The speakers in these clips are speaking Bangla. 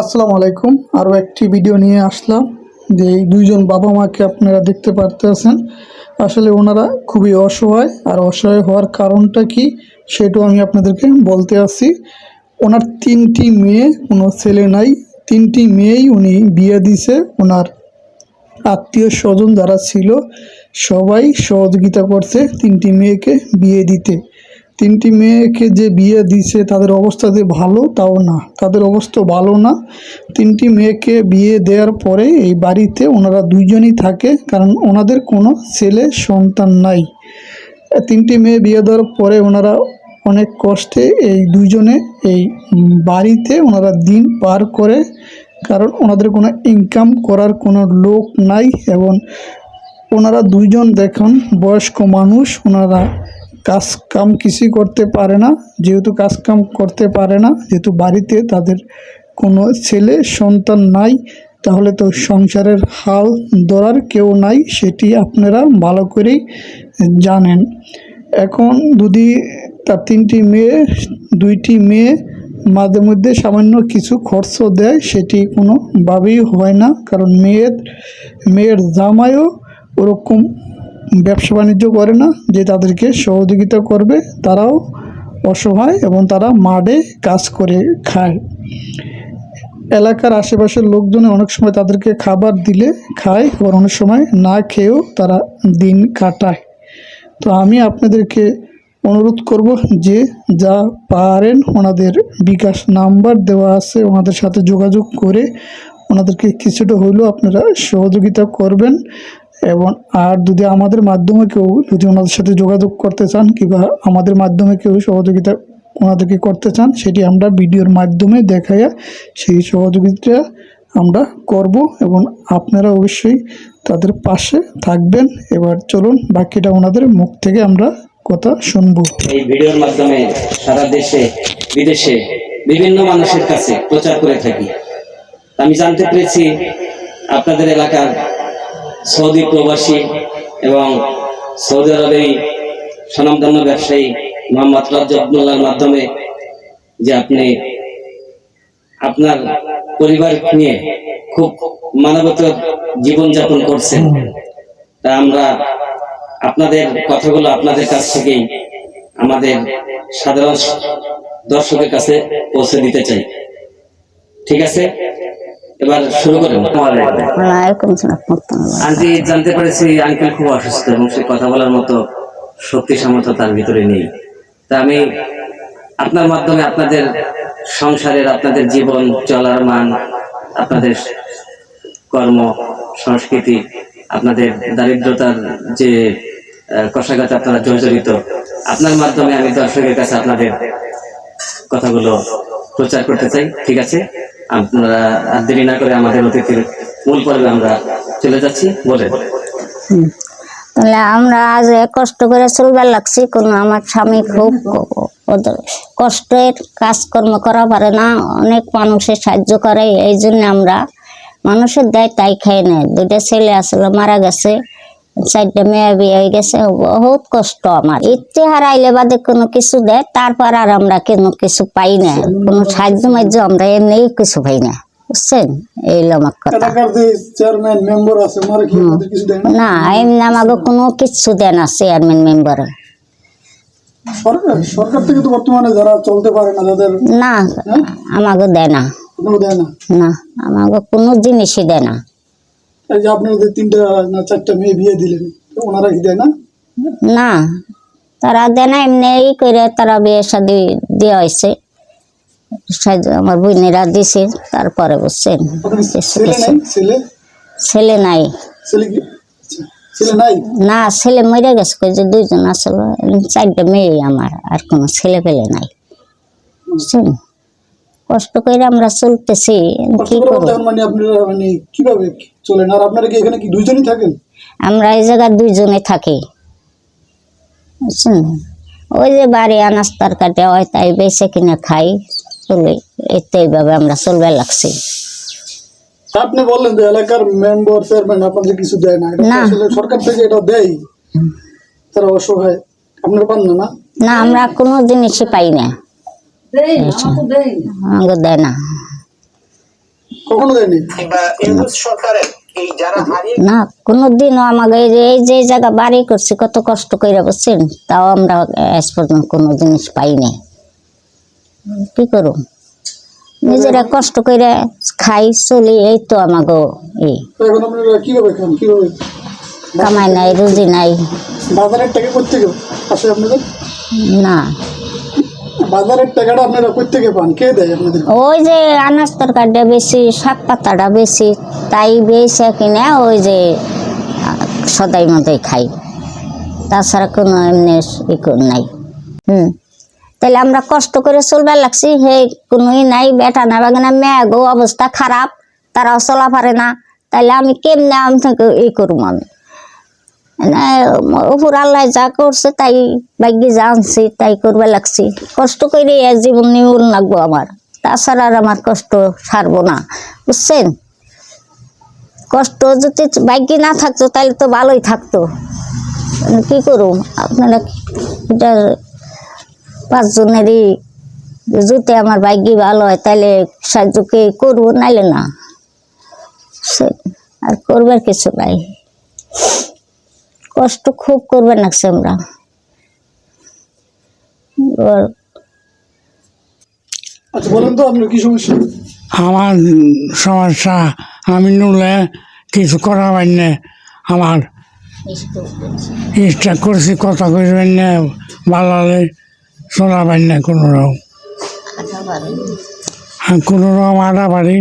আসসালামু আলাইকুম। আরও একটি ভিডিও নিয়ে আসলাম যে দুইজন বাবা মাকে আপনারা দেখতে পারতেছেন। আসলে ওনারা খুবই অসহায়। আর অসহায় হওয়ার কারণটা কি সেটাও আমি আপনাদেরকে বলতে আসছি ওনার তিনটি মেয়ে কোনো ছেলে নাই। তিনটি মেয়েই উনি বিয়ে দিছে। ওনার আত্মীয় স্বজন যারা ছিল, সবাই সহযোগিতা করছে তিনটি মেয়েকে বিয়ে দিতে। তিনটি মেয়েকে যে বিয়ে দিছে, তাদের অবস্থা যে ভালো তাও না। তাদের অবস্থা ভালো না। তিনটি মেয়েকে বিয়ে দেওয়ার পরে এই বাড়িতে ওনারা দুইজনই থাকে, কারণ ওনাদের কোনো ছেলে সন্তান নাই। তিনটি মেয়ে বিয়ে দেওয়ার পরে ওনারা অনেক কষ্টে এই দুইজনে এই বাড়িতে ওনারা দিন পার করে, কারণ ওনাদের কোনো ইনকাম করার কোনো লোক নাই এবং ওনারা দুইজন দেখুন বয়স্ক মানুষ, ওনারা কাজ কাম কিছুই করতে পারে না, যেহেতু কাজ কাম করতে পারে না, যেহেতু বাড়িতে তাদের কোনো ছেলে সন্তান নাই, তাহলে তো সংসারের হাল ধরার কেউ নাই, সেটি আপনারা ভালো করেই জানেন। এখন দুদি, তার তিনটি মেয়ে, দুইটি মেয়ে, মাঝে মধ্যে সামান্য কিছু খরচ দেয়, সেটি কোনোভাবেই হয় না, কারণ মেয়ের মেয়ের জামাইও ওরকম ব্যবসা বাণিজ্য করে না, যে তাদেরকে সহযোগিতা করবে, তারাও অসহায় এবং তারা মাঠে কাজ করে খায়। এলাকার আশেপাশের লোকজনে অনেক সময় তাদেরকে খাবার দিলে খায় আবার অনেক সময় না খেয়েও তারা দিন কাটায়। তো আমি আপনাদেরকে অনুরোধ করব যে যা পারেন ওনাদের বিকাশ নাম্বার দেওয়া আছে, ওনাদের সাথে যোগাযোগ করে ওনাদেরকে কিছুটা হলেও আপনারা সহযোগিতা করবেন। এবং আর যদি আমাদের মাধ্যমে কেউ, যদি ওনাদের সাথে যোগাযোগ করতে চান কিংবা আমাদের মাধ্যমে কেউ সহযোগিতা ওনাদেরকে করতে চান, সেটি আমরা ভিডিওর মাধ্যমে দেখাইয়া সেই সহযোগিতা আমরা করব এবং আপনারা অবশ্যই তাদের পাশে থাকবেন। এবার চলুন, বাকিটা ওনাদের মুখ থেকে আমরা কথা শুনব। এই ভিডিওর মাধ্যমে সারা দেশে, বিদেশে বিভিন্ন মানুষের কাছে প্রচার করে থাকি। আমি জানতে পেরেছি আপনাদের এলাকার সৌদি প্রবাসী এবং সৌদি আরবের স্বনামধন্য ব্যবসায়ী মোহাম্মদ রাজ্জাবুল্লাহর মাধ্যমে যে আপনি আপনার পরিবার নিয়ে খুব মানবতার জীবনযাপন করছেন, তা আমরা আপনাদের কথাগুলো আপনাদের কাছ থেকেই আমাদের সাধারণ দর্শকের কাছে পৌঁছে দিতে চাই। ঠিক আছে? এবার শুরু করেন ওয়ালাইকুম আন্টি জানতে পেরেছি আঙ্কেল খুব অসুস্থ এবং সে কথা বলার মতো শক্তি সামর্থ্য তার ভিতরে নেই। তা আমি আপনার মাধ্যমে আপনাদের সংসারের আপনাদের জীবন চলার মান আপনাদের কর্ম সংস্কৃতি আপনাদের দারিদ্রতার যে কষাঘাতে আপনারা জর্জরিত আপনার মাধ্যমে আমি দর্শকের কাছে আপনাদের কথাগুলো প্রচার করতে চাই। ঠিক আছে? আপনারা দেরি না করে আমাদের অতিথির মূল পর্বে আমরা চলে যাচ্ছি। হুম। তাহলে আমরা আজ কষ্ট করে চলবার লাগছি, কোনো আমার স্বামী খুব কষ্টের কাজকর্ম করা পারে না, অনেক মানুষের সাহায্য করে, এই জন্য আমরা মানুষের দেয় তাই খাই না দুইটা ছেলে আসলে মারা গেছে চারটা মেয়ে বিয়ে হয়ে গেছে বহুত কষ্ট আমার। ইচ্ছে হারাইলে বাদে কোনো কিছু দেয় তারপর আর আমরা কোনো কিছু পাই না। কোনো সাহায্য মাহ্য আমরা এমনি কিছু পাই না। বুঝছেন? এই আমার কথা। এলাকার যে চেয়ারম্যান মেম্বার আছে ওনারা কি আপনাদের কিছু দেয় না? এমনি আমাকে কোনো কিচ্ছু দেয় না চেয়ারম্যান মেম্বার সরকার সরকার থেকে তো বর্তমানে যারা চলতে পারে না না আমাকে দেয় না? না আমাকে কোনো জিনিসই দেয় না। এই যে আপনি যে তিনটা না চারটা মেয়ে বিয়ে দিলেন ওনারা কি দেয় না? না তারা দেয় না এমনি করে তারা বিয়ে শাদি দেওয়া হয়েছে। আমার বোনেরা দিছে তারপরে বুঝছেন ছেলে নাই? আচ্ছা, ছেলে নাই? না ছেলে মরে গেছে যে দুইজন আসলে চারটা মেয়ে আমার আর কোনো ছেলে পেলে নাই। বুঝছেন? কষ্ট করে আমরা চলতেছি কি করব? মানে আপনারা মানে কীভাবে চলেন? আর আপনারা কি এখানে কি দুইজনই থাকেন? আমরা এই জায়গায় দুইজনে থাকি। বুঝছেন? ওই যে বাড়ি আনাজ তরকারি হয় তাই বেছে কিনে খাই চলে। এই তো এইভাবে আমরা চলবে লাগছি। আপনি বললেন যে এলাকার মেম্বার চেয়ারম্যান আপনাদের কিছু দেয় না। না। আসলে সরকার থেকে এটা দেয়? তারা অসহায়। আপনারা পান না না? না আমরা কোনো জিনিসই পাই না। আমাকে দেয় না। না কোনোদিনও আমাকে এই যে এই যে জায়গা বাড়ি করছি কত কষ্ট করে বসছেন তাও আমরা আজ পর্যন্ত কোনো জিনিস পাই নাই। কি করব? নিজেরা কষ্ট করে খাই চলি এই তো আমাকে এই কামাই নাই রুজি নাই। না। বাজারের টাকাটা আপনারা কোথেকে পান? কে দেয় ওই যে আনাজ তরকারিটা বেশি, শাক পাতাটা বেশি, তাই বেশি কিনে ওই যে সদাই মতোই খাই। তাছাড়া কোনো এমনি ই নাই। হুম। তাহলে আমরা কষ্ট করে চলবার লাগছি, হে কোনোই নাই, বেটা না বাগানে মেঘও অবস্থা খারাপ, তারাও চলা পারে না। তাহলে আমি কেমনে আমি থেকে ই করব আমি? উপর আল্লাহ যা করছে তাই ভাগ্যে আনছি, তাই করবে লাগছি। কষ্ট করে এ জীবন নিউল লাগবো আমার। তাছাড়া আর আমার কষ্ট সারবো না, বুঝছেন? কষ্ট যদি ভাগ্যে না থাকতো, তাহলে তো ভালোই থাকতো। কি করুম? আপনারা এটা পাঁচজনেরই যদি আমার ভাগ্যে ভালো হয়, তাহলে সাহায্যকে করব? নাইলে না। আর করবার কিছু নাই। কষ্ট খুব করবে লাগছে আমরা আচ্ছা বলেন তো আপনার কি সমস্যা? আমার সমস্যা আমি নুলে কিছু করা পারি আমার ইচ্ছা করছি কথা করবেন না ভালো হলে চলা পারি না কোনো রকম কোনো রকম আটা পারি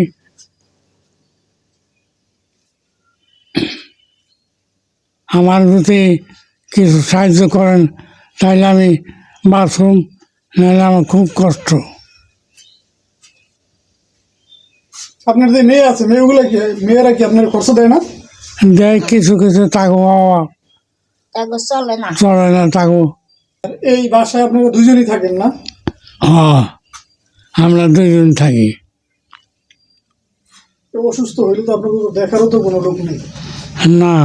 আমার যদি কিছু সাহায্য করেন তাহলে আমি বাথরুম নাহলে আমার খুব কষ্ট। আপনার যে মেয়ে আছে মেয়েগুলো কি মেয়েরা কি আপনার খরচ দেয় না? দেয় কিছু কিছু তাকো বাবা। তারপর চলে না। চলে না তাকো এই বাসায় আপনারা দুজনই থাকেন না? হ্যাঁ আমরা দুজন থাকি। অসুস্থ হইলে তো আপনাকে দেখারও তো কোনো লোক নেই। না।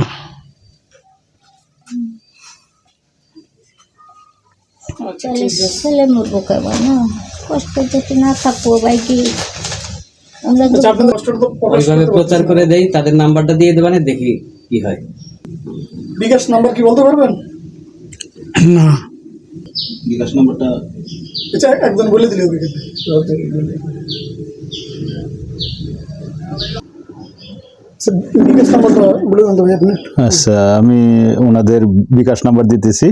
আচ্ছা ছেলে কেবল না কষ্ট যদি না থাকব ভাই কি আমরা তো আপনাদের কষ্টটা তো প্রকাশ ওইভাবে প্রচার করে দেই তাদের নাম্বারটা দিয়ে দেবেন? দেখি কি হয়। বিকাশ নাম্বার কি বলতে পারবেন? না। বিকাশ নাম্বারটা আচ্ছা একজন বলে দিলে আচ্ছা, বিকাশ নাম্বারটা বলে দেন তো আপনি। আচ্ছা আমি ওনাদের বিকাশ নাম্বার দিতেছি।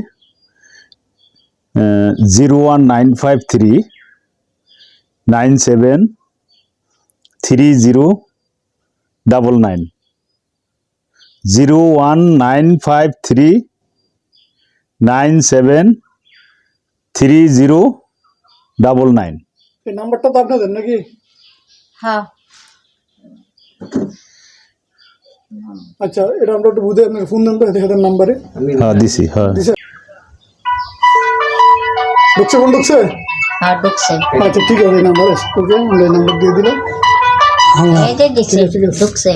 Zero one nine five three nine seven three zero double nine zero one nine five three nine seven three zero double nine এই নাম্বারটা তো আপনাদের নাকি? হ্যাঁ। আচ্ছা এটা আমরা একটু বুঝে আপনার ফোন তো এদের নাম্বারে। হ্যাঁ দিছি হ্যাঁ। ঢুকছে ফোন ঢুকছে? হ্যাঁ ঢুকছে। আচ্ছা ঠিক আছে নাম্বার ওকে আমরা নাম্বার দিয়ে দিলাম। হ্যাঁ ঠিক আছে। ঢুকছে।